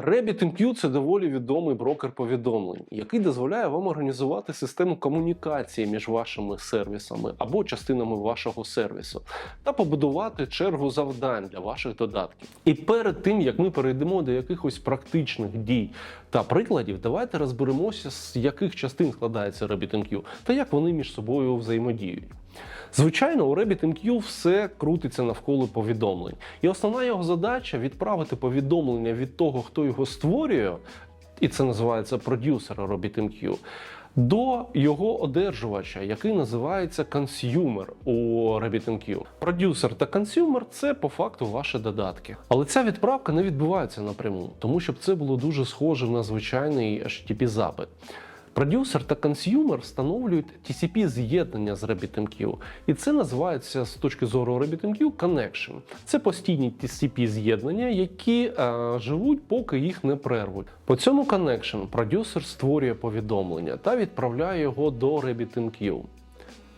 RabbitMQ – це доволі відомий брокер повідомлень, який дозволяє вам організувати систему комунікації між вашими сервісами або частинами вашого сервісу та побудувати чергу завдань для ваших додатків. І перед тим як ми перейдемо до якихось практичних дій та прикладів, давайте розберемося, з яких частин складається RabbitMQ та як вони між собою взаємодіють. Звичайно, у RabbitMQ все крутиться навколо повідомлень, і основна його задача відправити повідомлення від того, хто його створює, і це називається продюсер RabbitMQ, до його одержувача, який називається консюмер у RabbitMQ. Продюсер та консюмер це по факту ваші додатки. Але ця відправка не відбувається напряму, тому щоб це було дуже схоже на звичайний http запит. Продюсер та консюмер встановлюють TCP з'єднання з RabbitMQ, і це називається з точки зору RabbitMQ connection. Це постійні TCP з'єднання, які е, живуть, поки їх не прервуть. По цьому connection продюсер створює повідомлення та відправляє його до RabbitMQ.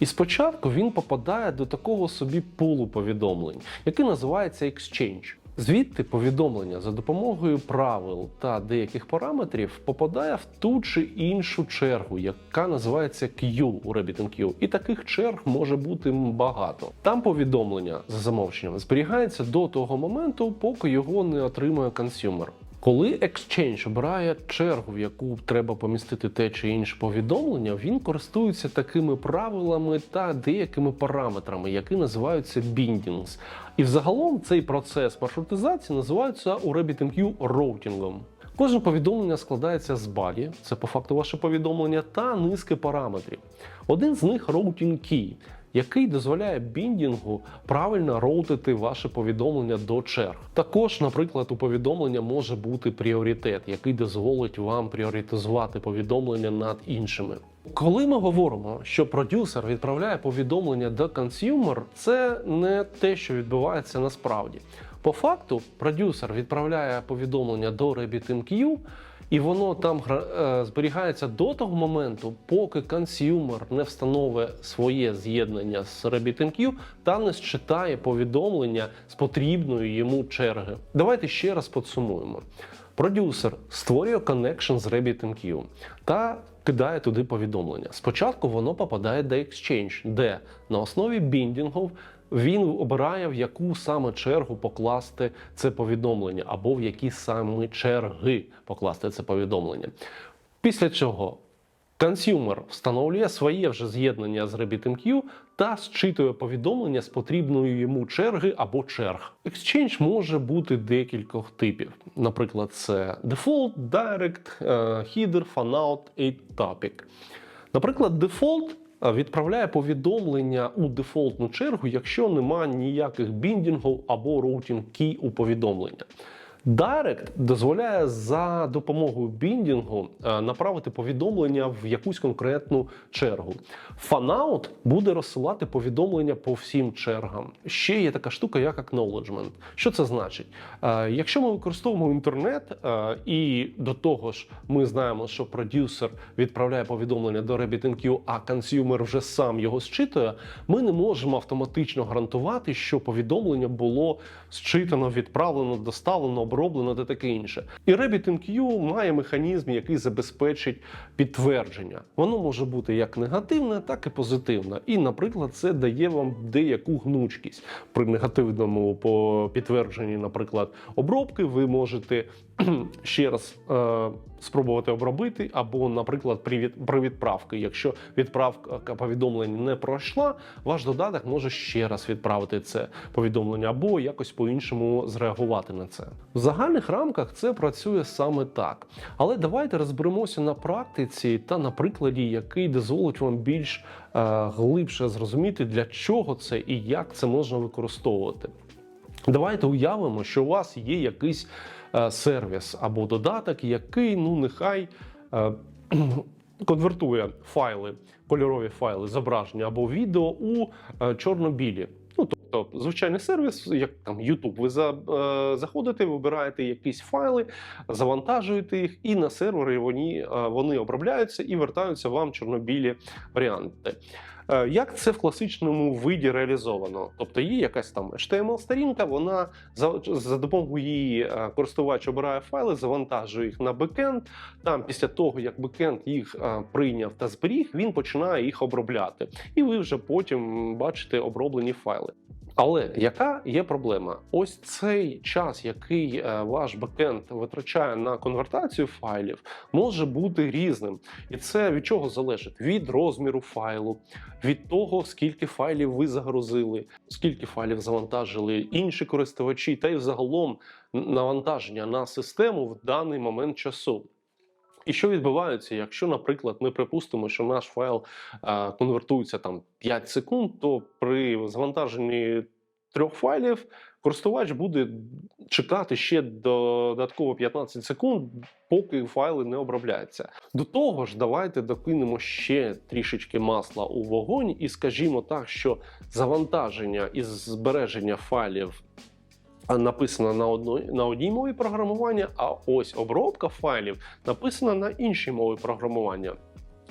І спочатку він попадає до такого собі пулу повідомлень, який називається Exchange. Звідти повідомлення за допомогою правил та деяких параметрів попадає в ту чи іншу чергу, яка називається Q у RabbitMQ. І таких черг може бути багато. Там повідомлення за замовченням зберігається до того моменту, поки його не отримує консюмер. Коли Exchange обирає чергу, в яку треба помістити те чи інше повідомлення, він користується такими правилами та деякими параметрами, які називаються bindings. І взагалом цей процес маршрутизації називається у RabbitMQ роутінгом. Кожне повідомлення складається з багі, це по факту ваше повідомлення, та низки параметрів. Один з них routing key, який дозволяє біндінгу правильно роутити ваше повідомлення до черг. Також, наприклад, у повідомлення може бути пріоритет, який дозволить вам пріоритизувати повідомлення над іншими. Коли ми говоримо, що продюсер відправляє повідомлення до консюмер, це не те, що відбувається насправді. По факту, продюсер відправляє повідомлення до RabbitMQ, і воно там е, зберігається до того моменту, поки консюмер не встановить своє з'єднання з RabbitMQ та не считає повідомлення з потрібної йому черги. Давайте ще раз підсумуємо. Продюсер створює коннекшн з RabbitMQ та кидає туди повідомлення. Спочатку воно попадає до Exchange, де на основі біндінгів він обирає, в яку саме чергу покласти це повідомлення, або в які саме черги покласти це повідомлення. Після цього консюмер встановлює своє вже з'єднання з RabbitMQ та зчитує повідомлення з потрібної йому черги або черг. Exchange може бути декількох типів. Наприклад, це Default, Direct, е, Header, Fanout і Topic. Наприклад, Default відправляє повідомлення у дефолтну чергу, якщо нема ніяких біндінгів або роутінг кій у повідомлення. Direct дозволяє за допомогою біндінгу е, направити повідомлення в якусь конкретну чергу. Fanout буде розсилати повідомлення по всім чергам. Ще є така штука, як acknowledgement. Що це значить? Е, Якщо ми використовуємо інтернет е, і до того ж ми знаємо, що продюсер відправляє повідомлення до RabbitMQ, а консюмер вже сам його зчитує, ми не можемо автоматично гарантувати, що повідомлення було зчитано, відправлено, доставлено, оброблено та таке інше. І RabbitMQ має механізм, який забезпечить підтвердження. Воно може бути як негативне, так і позитивне. І, наприклад, це дає вам деяку гнучкість. При негативному по підтвердженні, наприклад, обробки, ви можете ще раз е, спробувати обробити, або, наприклад, при, від, при відправці. Якщо відправка повідомлень не пройшла, ваш додаток може ще раз відправити це повідомлення, або якось по-іншому зреагувати на це. В загальних рамках це працює саме так. Але давайте розберемося на практиці та на прикладі, який дозволить вам більш е, глибше зрозуміти, для чого це і як це можна використовувати. Давайте уявимо, що у вас є якийсь е, сервіс або додаток, який, ну нехай. Е, Конвертує файли, кольорові файли, зображення або відео у е, чорно-білі. Ну, тобто, звичайний сервіс, як там YouTube, ви за, е, заходите, вибираєте якісь файли, завантажуєте їх, і на сервері вони, е, вони обробляються і вертаються вам чорно-білі варіанти. Е, Як це в класичному виді реалізовано? Тобто є якась там HTML-сторінка, вона за, за допомогою її е, користувач обирає файли, завантажує їх на бекенд. Там, після того, як бекенд їх е, прийняв та зберіг, він починає їх обробляти. І ви вже потім бачите оброблені файли. Але яка є проблема? Ось цей час, який е, ваш бекенд витрачає на конвертацію файлів, може бути різним. І це від чого залежить? Від розміру файлу, від того, скільки файлів ви загрузили, скільки файлів завантажили інші користувачі, та й взагалом навантаження на систему в даний момент часу. І що відбувається, якщо, наприклад, ми припустимо, що наш файл е, конвертується там 5 секунд, то при завантаженні трьох файлів користувач буде чекати ще додатково 15 секунд, поки файли не обробляються. До того ж, давайте докинемо ще трішечки масла у вогонь, і скажімо так, що завантаження і збереження файлів а, написана на одній, на одній мові програмування, а ось обробка файлів написана на іншій мові програмування.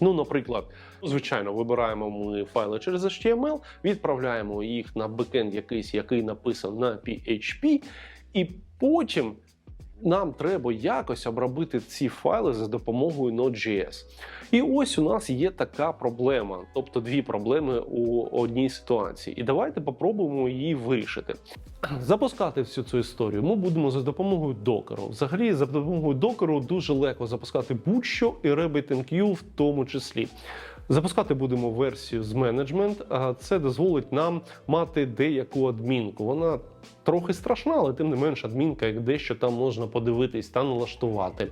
Ну, наприклад, звичайно, вибираємо ми файли через HTML, відправляємо їх на бекенд якийсь, який написан на PHP, і потім нам треба якось обробити ці файли за допомогою Node.js. І ось у нас є така проблема, тобто дві проблеми у одній ситуації. І давайте попробуємо її вирішити. Запускати всю цю історію ми будемо за допомогою докеру. Взагалі, за допомогою докеру дуже легко запускати будь-що і RabbitMQ в тому числі. Запускати будемо версію з менеджмент. а Це дозволить нам мати деяку адмінку. Вона трохи страшна, але тим не менш адмінка, як дещо там можна подивитись та налаштувати.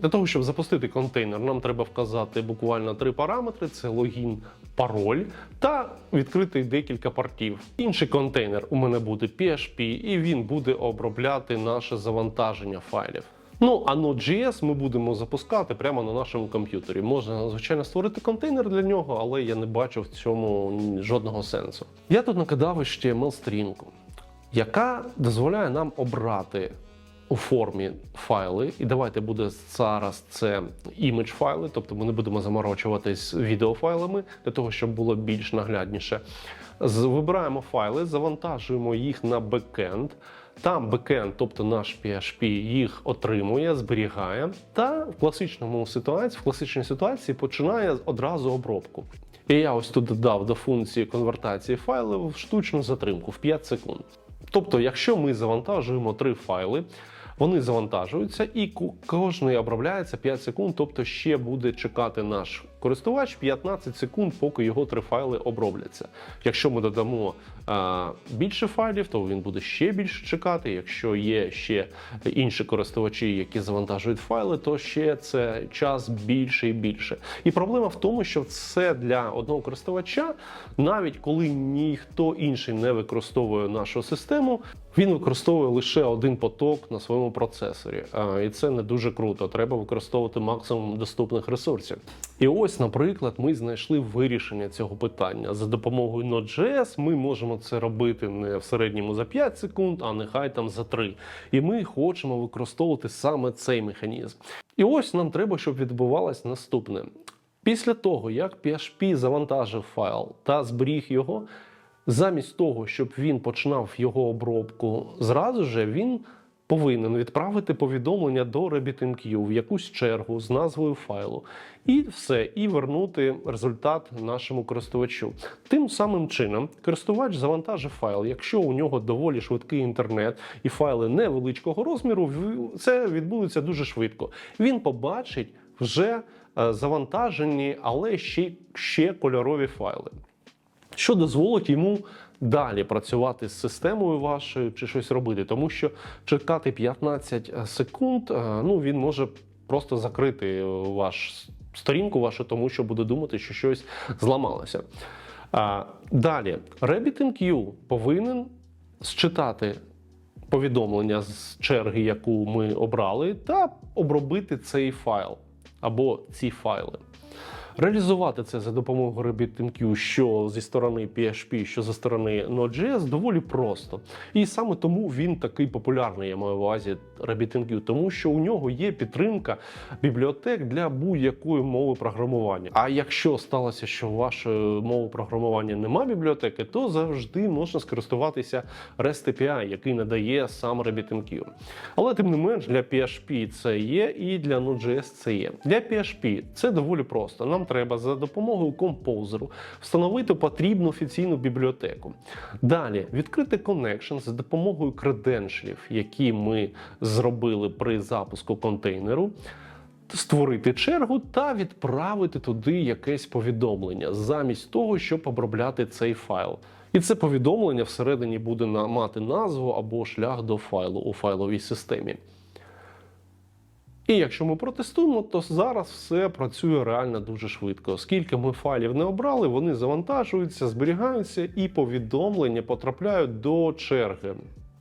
Для того, щоб запустити контейнер, нам треба вказати буквально три параметри: це логін, пароль та відкрити декілька портів. Інший контейнер у мене буде PHP, і він буде обробляти наше завантаження файлів. Ну, а Node.js ми будемо запускати прямо на нашому комп'ютері. Можна, звичайно, створити контейнер для нього, але я не бачу в цьому жодного сенсу. Я тут накидав html сторінку, яка дозволяє нам обрати у формі файли. І давайте буде зараз це імідж файли, тобто ми не будемо заморочуватись відеофайлами для того, щоб було більш наглядніше. Вибираємо файли, завантажуємо їх на бекенд. Там бекенд, тобто наш PHP, їх отримує, зберігає, та в класичному ситуації, в класичній ситуації починає одразу обробку. І я ось тут додав до функції конвертації файлів штучну затримку в 5 секунд. Тобто, якщо ми завантажуємо три файли, вони завантажуються, і кожний обробляється 5 секунд, тобто ще буде чекати наш користувач 15 секунд, поки його три файли обробляться. Якщо ми додамо а, більше файлів, то він буде ще більше чекати. Якщо є ще інші користувачі, які завантажують файли, то ще це час більше і більше. І проблема в тому, що це для одного користувача, навіть коли ніхто інший не використовує нашу систему, він використовує лише один поток на своєму процесорі. А, І це не дуже круто. Треба використовувати максимум доступних ресурсів. І ось, наприклад, ми знайшли вирішення цього питання. За допомогою Node.js ми можемо це робити не в середньому за 5 секунд, а нехай там за 3. І ми хочемо використовувати саме цей механізм. І ось нам треба, щоб відбувалось наступне. Після того, як PHP завантажив файл та зберіг його, замість того, щоб він починав його обробку зразу же, він повинен відправити повідомлення до RabbitMQ в якусь чергу з назвою файлу, і все, і вернути результат нашому користувачу. Тим самим чином, користувач завантажив файл. Якщо у нього доволі швидкий інтернет і файли невеличкого розміру, це відбудеться дуже швидко. Він побачить вже е, завантажені, але ще, ще кольорові файли що дозволить йому далі працювати з системою вашою чи щось робити, тому що чекати 15 секунд, е, ну він може просто закрити ваш сторінку вашу, тому що буде думати, що щось зламалося. Далі, RabbitMQ повинен считати повідомлення з черги, яку ми обрали, та обробити цей файл або ці файли. Реалізувати це за допомогою RabbitMQ, що зі сторони PHP, що зі сторони Node.js, доволі просто. І саме тому він такий популярний, я маю в увазі RabbitMQ, тому що у нього є підтримка бібліотек для будь-якої мови програмування. А якщо сталося, що вашої мови програмування нема бібліотеки, то завжди можна скористуватися REST API, який надає сам RabbitMQ. Але тим не менш для PHP це є і для Node.js це є. Для PHP це доволі просто. Нам треба за допомогою композеру встановити потрібну офіційну бібліотеку. Далі відкрити connection за допомогою креденшлів, які ми зробили при запуску контейнеру. Створити чергу та відправити туди якесь повідомлення замість того, щоб обробляти цей файл. І це повідомлення всередині буде мати назву або шлях до файлу у файловій системі. І якщо ми протестуємо, то зараз все працює реально дуже швидко. Оскільки ми файлів не обрали, вони завантажуються, зберігаються і повідомлення потрапляють до черги.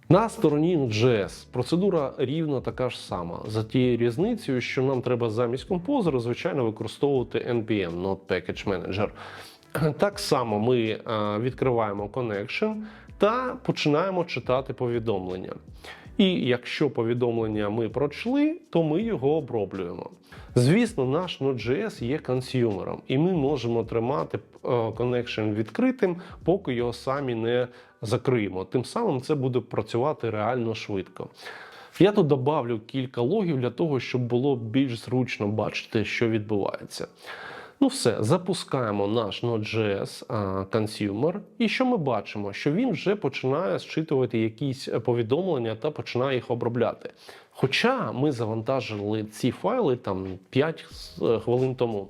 На стороні Node.js процедура рівно така ж сама, за тією різницею, що нам треба замість композера, звичайно, використовувати NPM, Node Package Manager. Так само ми е, відкриваємо connection та починаємо читати повідомлення. І якщо повідомлення ми прочли, то ми його оброблюємо. Звісно, наш Node.js є консюмером, і ми можемо тримати е, connection відкритим, поки його самі не закриємо. Тим самим це буде працювати реально швидко. Я тут добавлю кілька логів для того, щоб було більш зручно бачити, що відбувається. Ну все, запускаємо наш Node.js Consumer. І що ми бачимо? Що він вже починає зчитувати якісь повідомлення та починає їх обробляти. Хоча ми завантажили ці файли там 5 хвилин тому.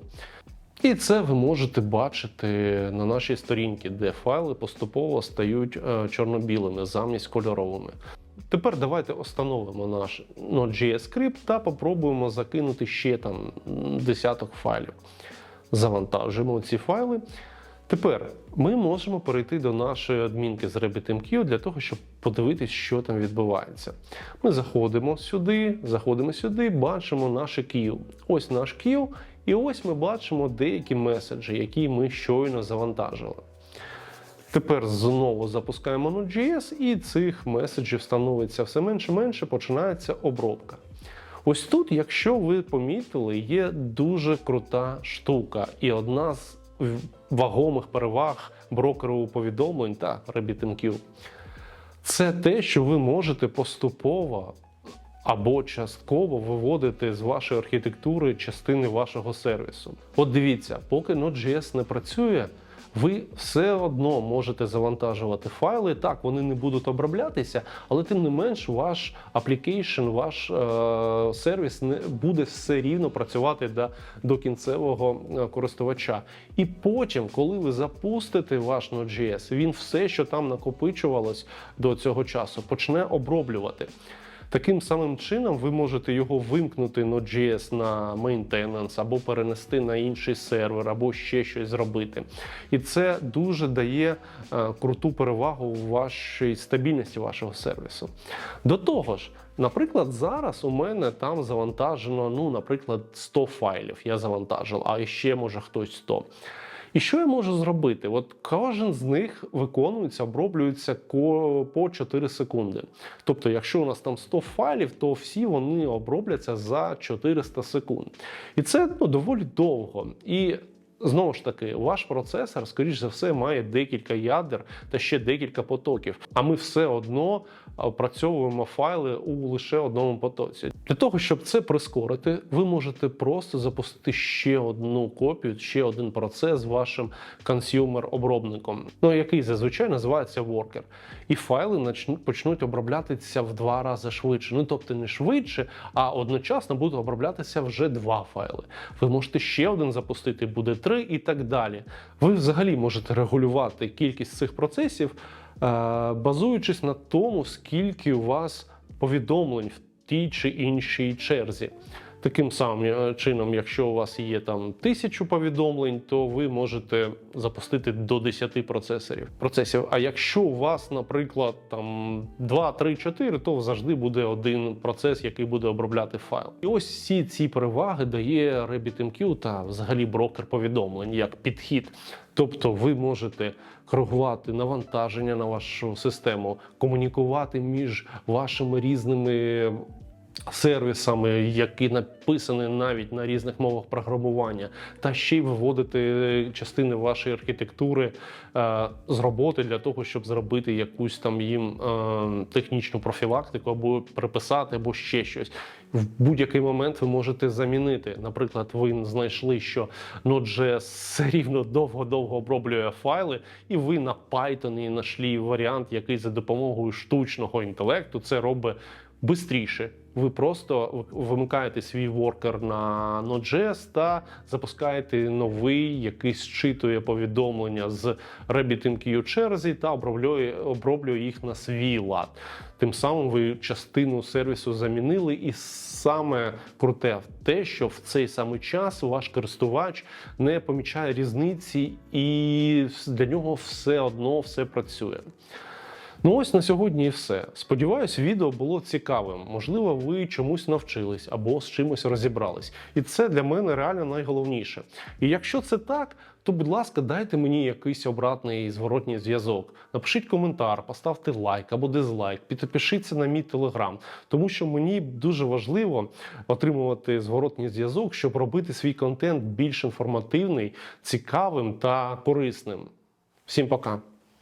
І це ви можете бачити на нашій сторінці, де файли поступово стають е, чорно-білими замість кольоровими. Тепер давайте встановимо наш Node.js скрипт та попробуємо закинути ще там десяток файлів. Завантажуємо ці файли. Тепер ми можемо перейти до нашої адмінки з RabbitMQ для того, щоб подивитись, що там відбувається. Ми заходимо сюди, заходимо сюди, бачимо наше queue. Ось наш queue, і ось ми бачимо деякі меседжі, які ми щойно завантажили. Тепер знову запускаємо Node.js, і цих меседжів становиться все менше менше, починається обробка. Ось тут, якщо ви помітили, є дуже крута штука, і одна з вагомих переваг брокеру повідомлень та RabbitMQ. Це те, що ви можете поступово або частково виводити з вашої архітектури частини вашого сервісу. От дивіться, поки Node.js не працює. Ви все одно можете завантажувати файли. Так, вони не будуть оброблятися, але тим не менш, ваш аплікейшн, ваш е- сервіс не буде все рівно працювати до, до кінцевого е, користувача. І потім, коли ви запустите ваш Node.js, він все, що там накопичувалось до цього часу, почне оброблювати. Таким самим чином ви можете його вимкнути Node.js на maintenance або перенести на інший сервер, або ще щось зробити. І це дуже дає е, круту перевагу в вашій стабільності вашого сервісу. До того ж, Наприклад, зараз у мене там завантажено, ну, наприклад, 100 файлів. Я завантажив, а ще може хтось 100. І що я можу зробити? От кожен з них виконується, оброблюється по 4 секунди. Тобто, якщо у нас там 100 файлів, то всі вони обробляться за 400 секунд. І це ну, доволі довго. І Знову ж таки, ваш процесор, скоріш за все, має декілька ядер та ще декілька потоків. А ми все одно опрацьовуємо файли у лише одному потоці. Для того, щоб це прискорити, ви можете просто запустити ще одну копію, ще один процес з вашим консюмер-обробником, ну який зазвичай називається worker. І файли почнуть оброблятися в два рази швидше. Ну тобто не швидше, а одночасно будуть оброблятися вже два файли. Ви можете ще один запустити, буде три і так далі. Ви взагалі можете регулювати кількість цих процесів, базуючись на тому, скільки у вас повідомлень в тій чи іншій черзі. Таким самим е, чином, якщо у вас є там тисячу повідомлень, то ви можете запустити до 10 процесорів процесів. А якщо у вас, наприклад, там 2, 3, 4, то завжди буде один процес, який буде обробляти файл. І ось всі ці переваги дає RabbitMQ та взагалі брокер повідомлень як підхід. Тобто ви можете коригувати навантаження на вашу систему, комунікувати між вашими різними сервісами, які написані навіть на різних мовах програмування, та ще й виводити частини вашої архітектури е, з роботи для того, щоб зробити якусь там їм е, технічну профілактику або приписати, або ще щось. В будь-який момент ви можете замінити. Наприклад, ви знайшли, що Node.js все рівно довго-довго оброблює файли, і ви на Python знайшли варіант, який за допомогою штучного інтелекту це робить Бистріше ви просто вимикаєте свій воркер на Node.js та запускаєте новий, який зчитує повідомлення з RabbitMQ черзі та оброблює, оброблює їх на свій лад. Тим самим ви частину сервісу замінили, і саме круте те, що в цей самий час ваш користувач не помічає різниці, і для нього все одно все працює. Ну ось на сьогодні і все. Сподіваюсь, відео було цікавим. Можливо, ви чомусь навчились або з чимось розібрались. І це для мене реально найголовніше. І якщо це так, то будь ласка, дайте мені якийсь обратний зворотній зв'язок. Напишіть коментар, поставте лайк або дизлайк, підпишіться на мій телеграм, тому що мені дуже важливо отримувати зворотній зв'язок, щоб робити свій контент більш інформативний, цікавим та корисним. Всім пока.